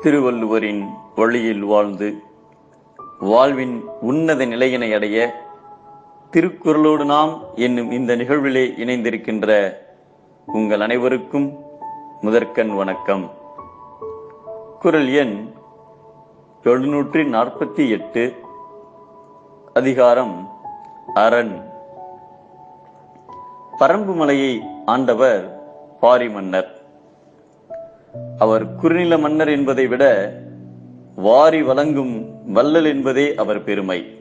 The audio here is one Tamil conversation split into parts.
திருவள்ளுவரின் வழியில் வாழ்ந்து வாழ்வின் உன்னத நிலையினை அடைய திருக்குறளோடு நாம் என்னும் இந்த நிகழ்விலே இணைந்திருக்கின்ற உங்கள் அனைவருக்கும் முதற்கண் வணக்கம். குரல் எண் எழுநூற்றி நாற்பத்தி எட்டு அதிகாரம் அரண். பரம்பு மலையை ஆண்டவர் பாரி மன்னர் அவர் குறுநில மன்னர் என்பதை விட வாரி வழங்கும் வள்ளல் என்பதே அவர் பெருமை.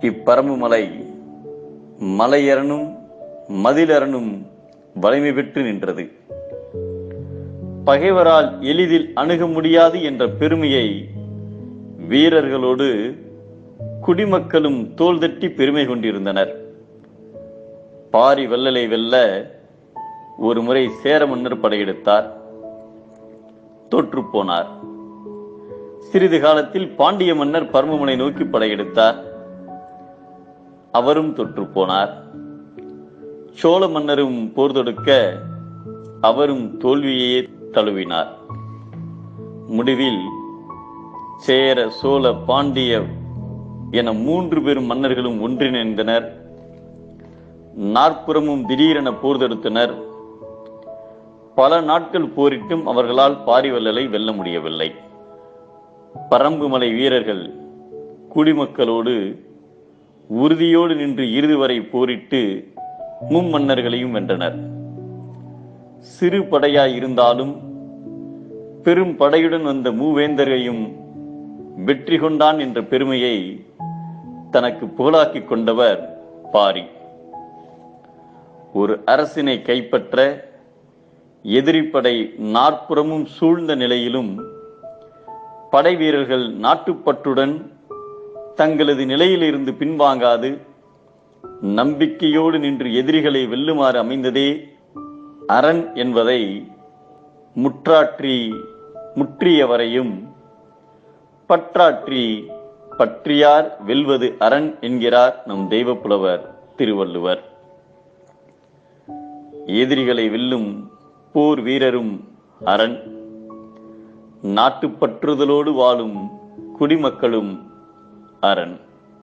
இப்பரம்பு மலை மலையரனும் மதிலரனும் வலிமை பெற்று நின்றது. பகைவரால் எளிதில் அணுக முடியாது என்ற பெருமையை வீரர்களோடு குடிமக்களும் தோள் தட்டி பெருமை கொண்டிருந்தனர். பாரி வள்ளலை வெல்ல ஒரு முறை சேர மன்னர் படையெடுத்தார். தோற்று போனார். சிறிது காலத்தில் பாண்டிய மன்னர் பரமமனை நோக்கி படையெடுத்தார். அவரும் தொற்று போனார். சோழ மன்னரும் போர் தொடுக்க அவரும் தோல்வியையே தழுவினார். முடிவில் சேர சோழ பாண்டிய என மூன்று பெரும் மன்னர்களும் ஒன்றிணைந்தனர். நாற்புறமும் திடீரென போர் தொடுத்தனர். பல நாட்கள் போரிட்டும் அவர்களால் பாரிவல்லலை வெல்ல முடியவில்லை. பரம்புமலை வீரர்கள் குடிமக்களோடு உறுதியோடு நின்று இறுதி வரை போரிட்டு மும்மன்னர்களையும் வென்றனர். சிறு படையாய் இருந்தாலும் பெரும் படையுடன் வந்த மூவேந்தரையும் வெற்றி கொண்டான் என்ற பெருமையை தனக்கு புகழாக்கிக் கொண்டவர் பாரி. ஒரு அரசினை கைப்பற்ற எதிரிப்படை நாற்புறமும் சூழ்ந்த நிலையிலும் படை வீரர்கள் நாட்டுப்பற்றுடன் தங்களது நிலையிலிருந்து பின்வாங்காது நம்பிக்கையோடு நின்று எதிரிகளை வெல்லுமாறு அமைந்ததே அரண் என்பதை முற்றாற்றி முற்றியவரையும் பற்றாற்றி பற்றியார் வெல்வது அரண் என்கிறார் நம் தெய்வப்புலவர் திருவள்ளுவர். எதிரிகளை வெல்லும் போர் வீரரும் அரண். நாட்டுப்பற்றுதலோடு வாழும் குடிமக்களும் அரண்.